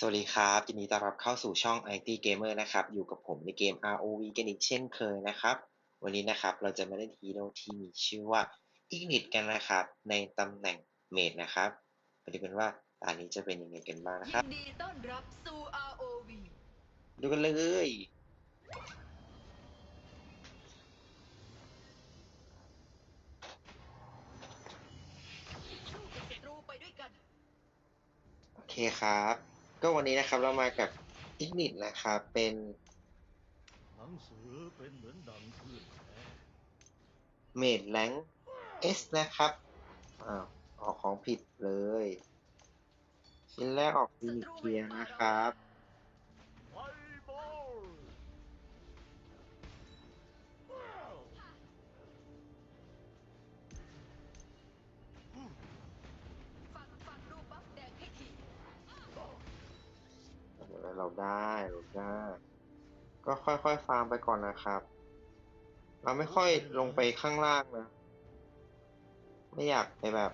สวัสดีครับ ยินดีต้อนรับเข้าสู่ช่อง IT Gamer นะครับ อยู่กับผมในเกม ROV กันอีกเช่นเคยนะครับ วันนี้นะครับเราจะมาเล่นฮีโร่ที่มีชื่อว่า Ignit กันนะครับ ในตำแหน่งเมดนะครับมาดูกันว่าตอนนี้จะเป็นยังไงกันบ้างนะคยิรับนดีต้อนรับสู่ ROV ดูกันเลย สู้กับศัตรูไปด้วยกัน โอเคครับ ก็วันนี้นะครับเรามากับอีกนิดนะครับเป็นหนังสือเป็นเหมือนดังคลื่นแท้เมดแลง S นะครับอ้าวออกของผิดเลย ชิ้นแรกออกดีนิกเทียนะครับ เราได้เราได้ ก็ค่อยๆฟาร์มไปก่อนนะครับ เราไม่ค่อยลงไปข้างล่างนะ ไม่อยากไปแบบ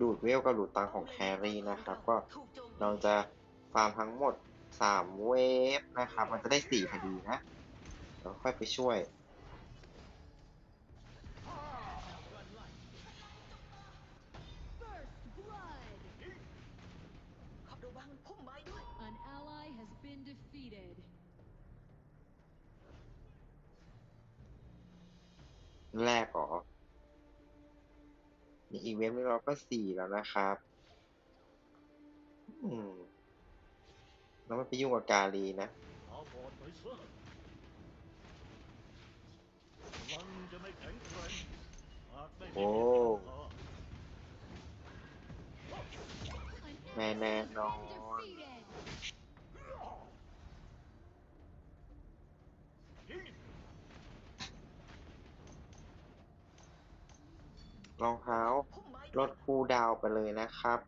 ดูดเวลกับดูดตังของแครี่นะครับ ก็เราจะฟาร์มทั้งหมดสามเวฟนะครับ มันจะได้สี่พอดีนะเราค่อยไปช่วย อีกเวฟนี้เราก็สี่แล้วนะครับ อืมเราไม่ไปยุ่งกับกาลีนะเอาบอดไปซะพลังจะไม่แข็งแกร่งหากไม่มีโอ้ An แน่แน่นอน defeated. ยิงรองเท้าพุ่มไม้ ลดคูดาวไปเลยนะครับ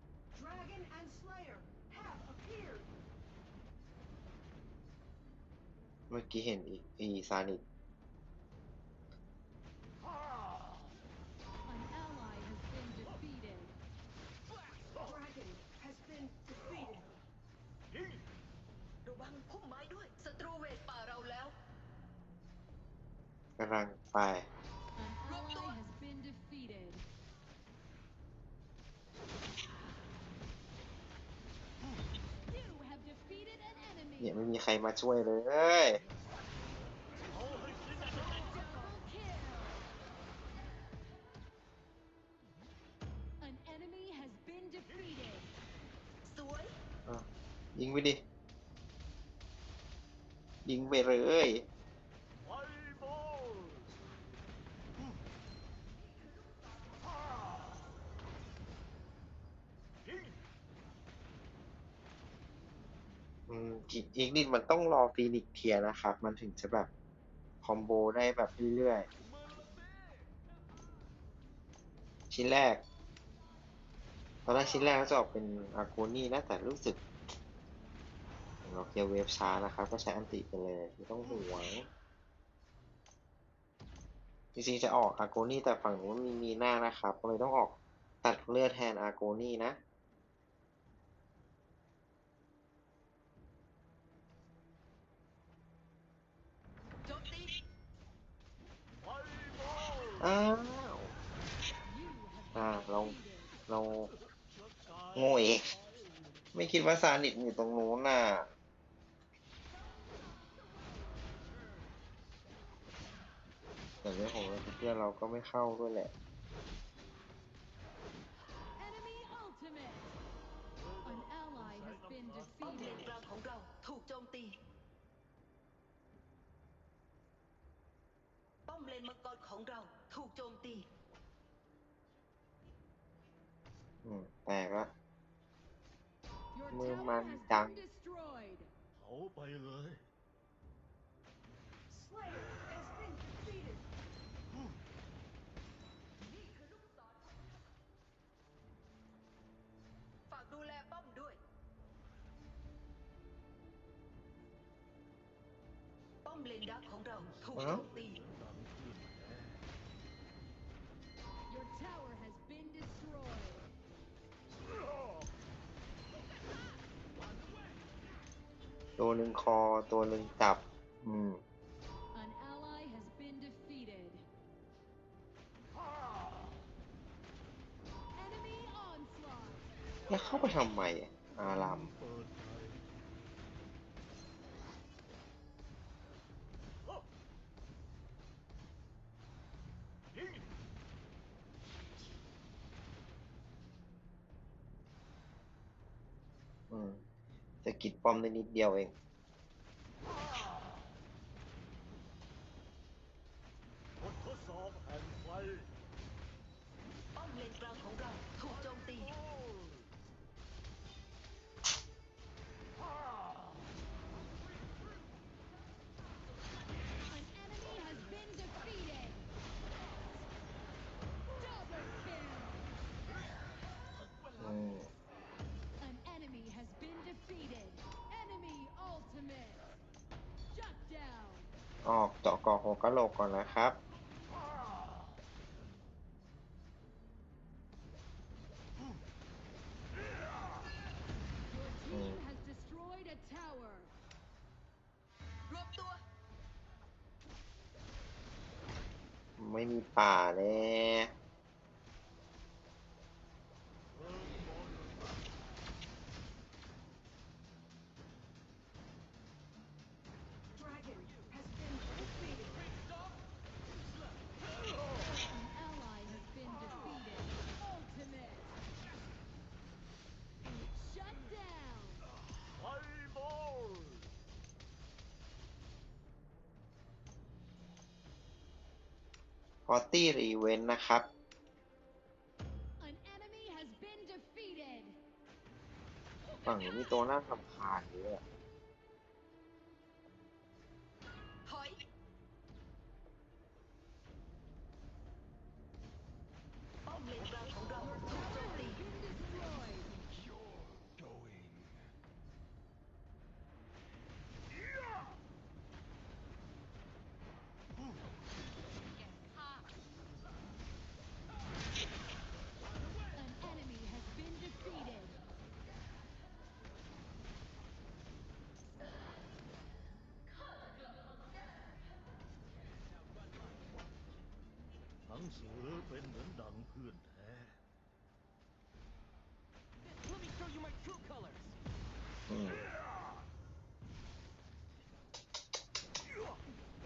เมื่อกี้เห็นอีซานิกระวังพุ่มไม้ด้วยศัตรูเวทป่าเราแล้วกำลังไป เนี่ยไม่มีใครมาช่วยเลยเอาให้สิ้นสุด Double kill. An enemy has been defeated. สวยอะยิงไปดิ ยิงไปเลย อีกนิดมันต้องรอฟีนิกเทียนะครับ มันถึงจะแบบ คอมโบได้แบบเรื่อยๆ ชิ้นแรก ตอนแรกชิ้นแรกก็จะออกเป็นอากูนี่นะแต่รู้สึกเราเคลียเวฟช้านะครับ ก็ใช้อันติไปเลยไม่ต้องห่วงจริงๆจะออกอาโกนี่แต่ฝั่งนู้นมีมีหน้านะครับ ก็เลยต้องออกตัดเลือดแทนอาโกนี่นะ โจมตี ไฟบ อลอ้าว You have อ่า been เรา defeated. เราประกาศโง่เองไม่คิดว่าซานิดอยู่ตรงนู้นน่ะแต่เรื่องของเราเพื่อนเราก็ไม่เข้าด้วยแหละ Enemy ultimate. An ally has been ป้อมเลน defeated. กลางของเราถูกโจมตี ป้อมเลนมังกรของเรา ถูกโจมตี อืมแตกละ Your Mưa tower man has trắng. been destroyed. เผาไปเลย Slayer has been defeated ฝากดูแลป้อมด้วย ป้อมเลนดักของเราถูกโจมตี ตัวหนึ่งคอตัวหนึ่งจับ อืม An ally has been defeated. Enemy onslaught. แล้วเข้าไปทำไมอะอาราม เปิด กิดป้อมได้นิดเดียวเอง ออกเจาะกอหัวกะโหลกก่อนนะครับ Your team has destroyed a tower. รวบตัว ไม่มีป่าแน่เพอตี้รีเวนนะครับ An enemy has been defeated. ฝั่งนี้มีตัวน่าทำคาญเยอะ เป็นเหมือนดังเพื่อนแท้ Let me show you my true colors. อืม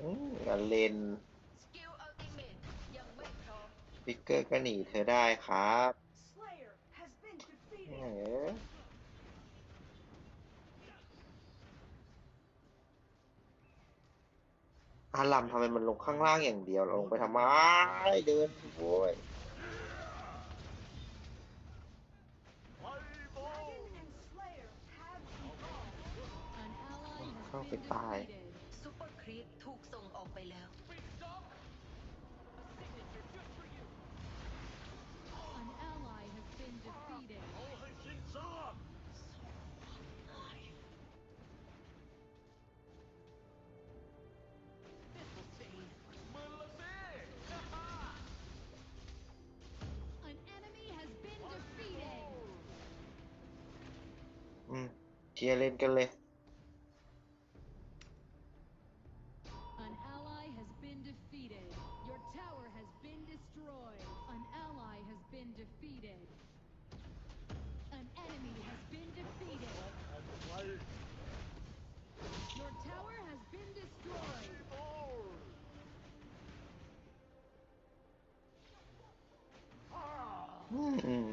อืมอย่าเลนสกิลอัลติเมตยังไม่พร้อมฟิกเกอร์ก็หนีเธอได้ครับ Slayer has been เอ defeated. อ อารัมทำไมมันลงข้างล่างอย่างเดียวลงไปทำไมเดินโว้ยไฟบอล Dragon and Slayer have evolved. An ally has Không been phải tài. defeated. ซูเปอร์ครีปถูกส่งออกไปแล้ว เชียร์เล่นกันเลย An ally has been defeated. Your tower has been destroyed. An ally has been defeated. An enemy has been defeated. แห่งไฟ Your tower has been destroyed. บอลอืม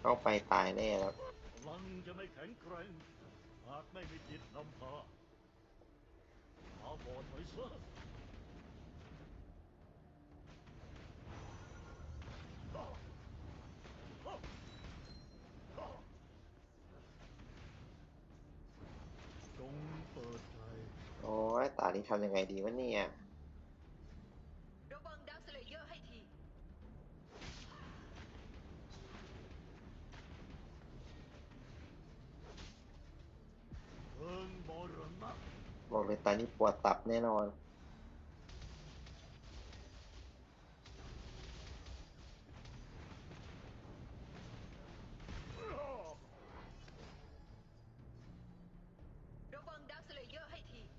เข้าไปตายแน่แล้ว งแกร่งหากไม่มีจิตนำพาตาบอดไปซะจงเปิดใจ โอ้ยตานี้ทำยังไงดีวะเนี่ย บอกเลยตานี้ปวดตับแน่นอน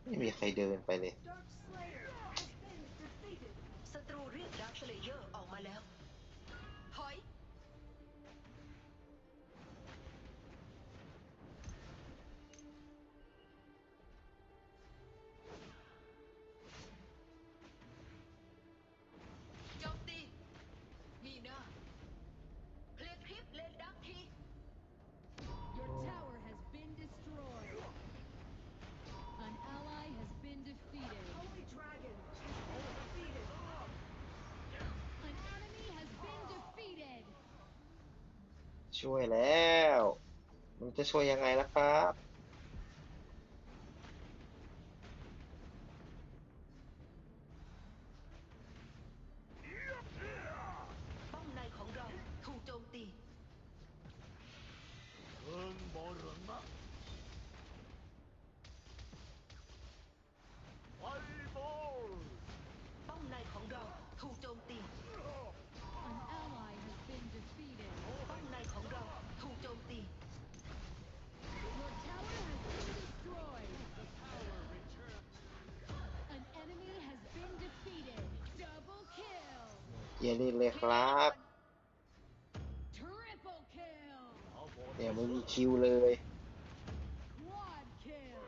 เไม่มีใครเดินไปเลย Dark Slayer has been defeated. ศัตรูเรียกดักสเลเยอร์ออกมาแล้ว ช่วยแล้ว มันจะช่วยยังไงล่ะครับ เกียร์ลินเลยครับ Triple kill. อาบอดเนี่ยไม่มีคิวเลย Quad kill.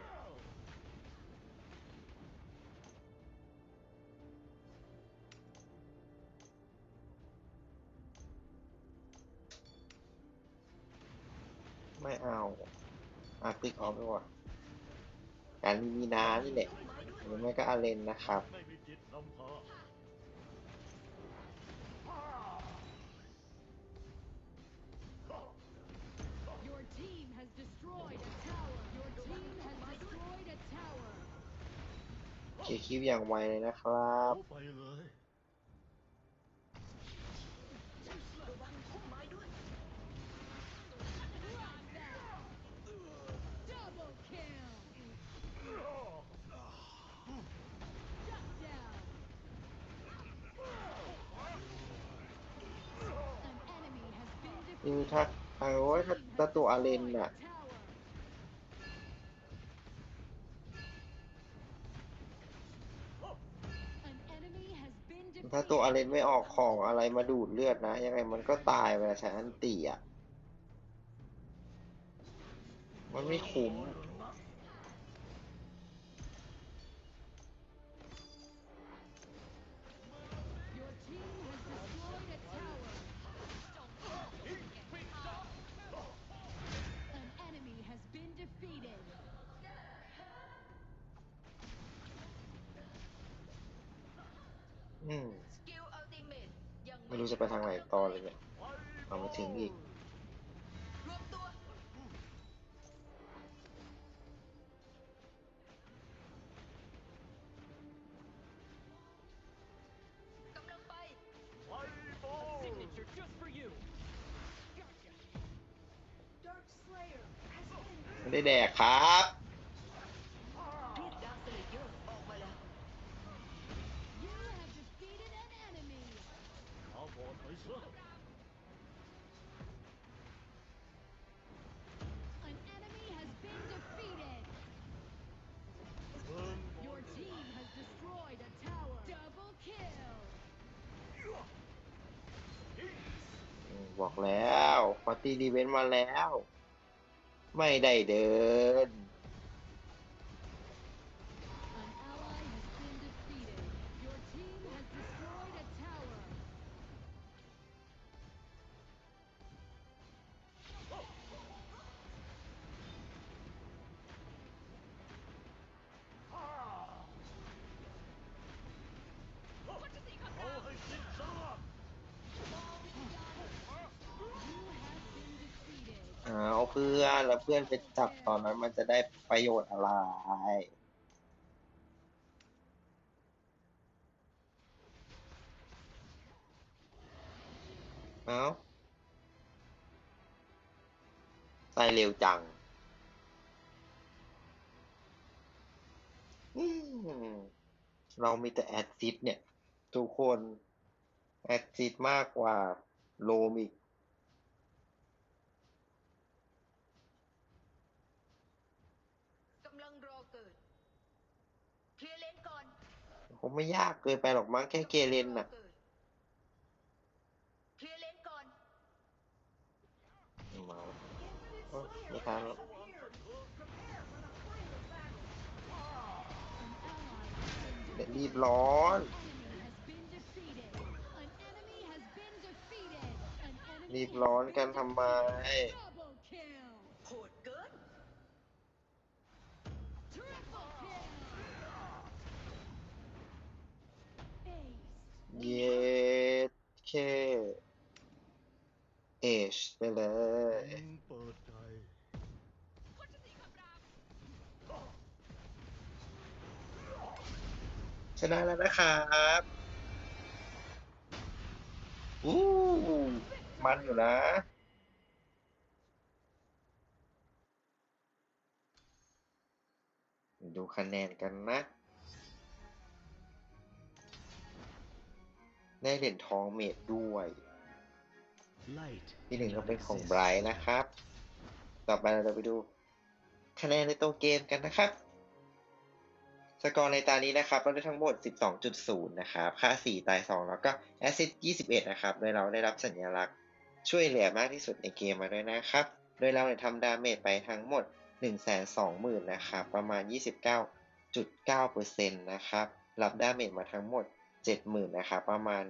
ไม่เอาอาร์ติกออฟดีกว่าการมีมีนานี่แหละหรือไม่ก็อาเลนนะครับ destroyed a tower. Your team has destroyed a tower. เคลียร์คิวอย่างไวเลยนะครับเอาไปเลยระวังพุ่มไม้ด้วย Double kill. Shut down. An enemy has been คือ defeated. ถ้าทางโอ้ยถ้าถ้าตัวอาเลน Destroyed น่ะ a tower. ถ้าตัวอาเลนไม่ออกของอะไรมาดูดเลือดนะ ยังไงมันก็ตายเวลาใช้อันตีอะ มันไม่คุ้ม รู้จะไปทางไหนต่อเลยเนี่ยเอามาถึงอีกรวมตัวกำลังไปไฟบอล Signature just for you. Gotcha. Dark Slayer has been ไม่ได้แดกครับ บอกแล้วปาร์ตี้ดีเวนต์มาแล้ว ไม่ได้เดิน เพื่อนแล้วเพื่อนไปจับตอนนั้นมันจะได้ประโยชน์อะไร เอาใส่เร็วจังเรามีแต่แอดซิดเนี่ย ทุกคน แอดซิดมากกว่าโลมอีก กำลังรอเกิด ผมไม่ยากเกินไปหรอกมั้งแค่เกเรนน่ะเคลียร์เลนก่อนเมาเอ้าไม่ทันแล้ว An ally has been เดี๋ยวรีบร้อน enemy has been defeated. An enemy has been defeated. An enemy รีบร้อนกันทำไม เย็ดเคเอชไปเลย เปิดใจชนะแล้วนะครับอู้มันอยู่นะดูคะแนนกันนะ ได้เหรียญทองเมดด้วย Light ที่หนึ่งก็เป็นของไบรท์นะครับ ต่อไปเราจะไปดูคะแนนในตัวเกมกันนะครับ สกอร์ในตานี้นะครับ เราได้ทั้งหมด 12.0 นะครับ ค่า 4 ตาย 2 แล้วก็แอสซิส21 นะครับ โดยเราได้รับสัญลักษณ์ช่วยเหลือมากที่สุดในเกมมาด้วยนะครับ โดยเราเนี่ยทำดาเมจไปทั้งหมด 120,000 นะครับ ประมาณ 29.9%นะครับ รับดาเมจมาทั้งหมด 70,000นะครับประมาณ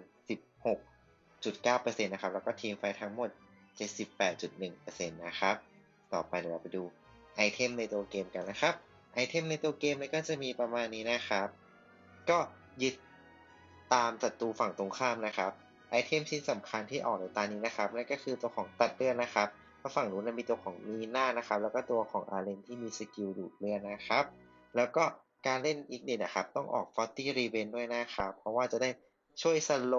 16.9%นะครับแล้วก็ทีมไฟทั้งหมด 78.1%นะครับต่อไปเดี๋ยวเราไปดูไอเทมในตัวเกมกันนะครับไอเทมในตัวเกมเนี่ยก็จะมีประมาณนี้นะครับ ก็ยึดตามศัตรูฝั่งตรงข้ามนะครับไอเทมชิ้นสำคัญที่ออกในตานี้นะครับนั่นก็คือตัวของตัดเลือดนะครับเพราฝั่งนู้นนะมีตัวของมีหน่านะครับ แล้วก็ตัวของอาเรนที่มีสกิลดูดเลือดนะครับ แล้วก็ การเล่นอีกนิดนะครับ ต้องออก40 Revenge ด้วยนะครับ เพราะว่าจะได้ช่วยสโล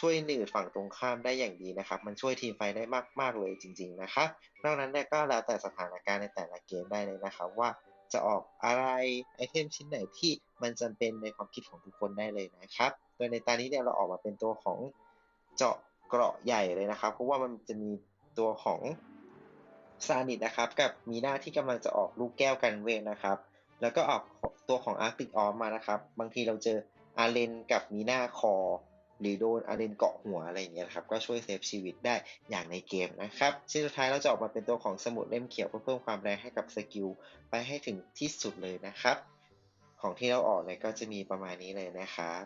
ช่วยหนืดฝั่งตรงข้ามได้อย่างดีนะครับ มันช่วยทีมไฟได้มาก ๆ เลยจริง ๆ นะครับ นอกนั้นเนี่ยก็แล้วแต่สถานการณ์ในแต่ละเกมได้เลยนะครับว่าจะออกอะไรไอเทมชิ้นไหนที่มันจำเป็นในความคิดของทุกคนได้เลยนะครับ โดยในตอนนี้เนี่ยเราออกมาเป็นตัวของเจาะเกราะใหญ่เลยนะครับ เพราะว่ามันจะมีตัวของซานิดนะครับ กับมีหน้าที่กำลังจะออกลูกแก้วกันเวทนะครับ แล้วก็ออก ตัวของอาร์ติกออมมานะครับ บางทีเราเจออาเลนกับมีหน้าคอ หรือโดนอาเลนเกาะหัวอะไรอย่างเงี้ยนะครับก็ช่วยเซฟชีวิตได้อย่างในเกมนะครับชิ้นสุดท้ายเราจะออกมาเป็นตัวของสมุดเล่มเขียวเพื่อเพิ่มความแรงให้กับสกิลไปให้ถึงที่สุดเลยนะครับ ของที่เราออกเนี่ยก็จะมีประมาณนี้เลยนะครับ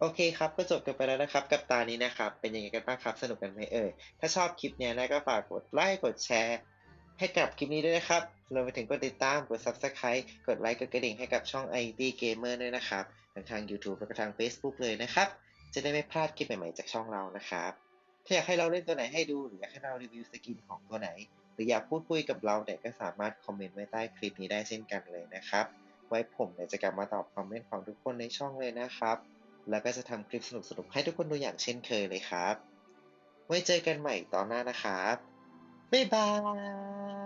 โอเคครับ ก็จบกันไปแล้วนะครับ กับตานี้นะครับ เป็นยังไงกันบ้างครับ สนุกกันไหมเอ่ย ถ้าชอบคลิปเนี้ยนะก็ฝากกดไลค์ กดแชร์ ให้กับคลิปนี้ด้วยนะครับรวมไปถึงกดติดตาม กด Subscribe กดไลค์ กดกระดิ่งให้กับช่อง IT Gamer ด้วยนะครับ ทั้งทาง YouTube และก็ทาง Facebook เลยนะครับ จะได้ไม่พลาดคลิปใหม่ๆ จากช่องเรานะครับ ถ้าอยากให้เราเล่นตัวไหนให้ดูหรืออยากให้เรารีวิวสกินของตัวไหน หรืออยากพูดคุยกับเราเนี่ยก็สามารถคอมเมนต์ไว้ใต้คลิปนี้ได้เช่นกันเลยนะครับ ไว้ผมเนี่ยจะกลับมาตอบคอมเมนต์ของทุกคนในช่องเลยนะครับ แล้วก็จะทำคลิปสนุกๆให้ทุกคนดูอย่างเช่นเคยเลยครับ ไว้เจอกันใหม่ตอนหน้านะครับบ๊ายบาย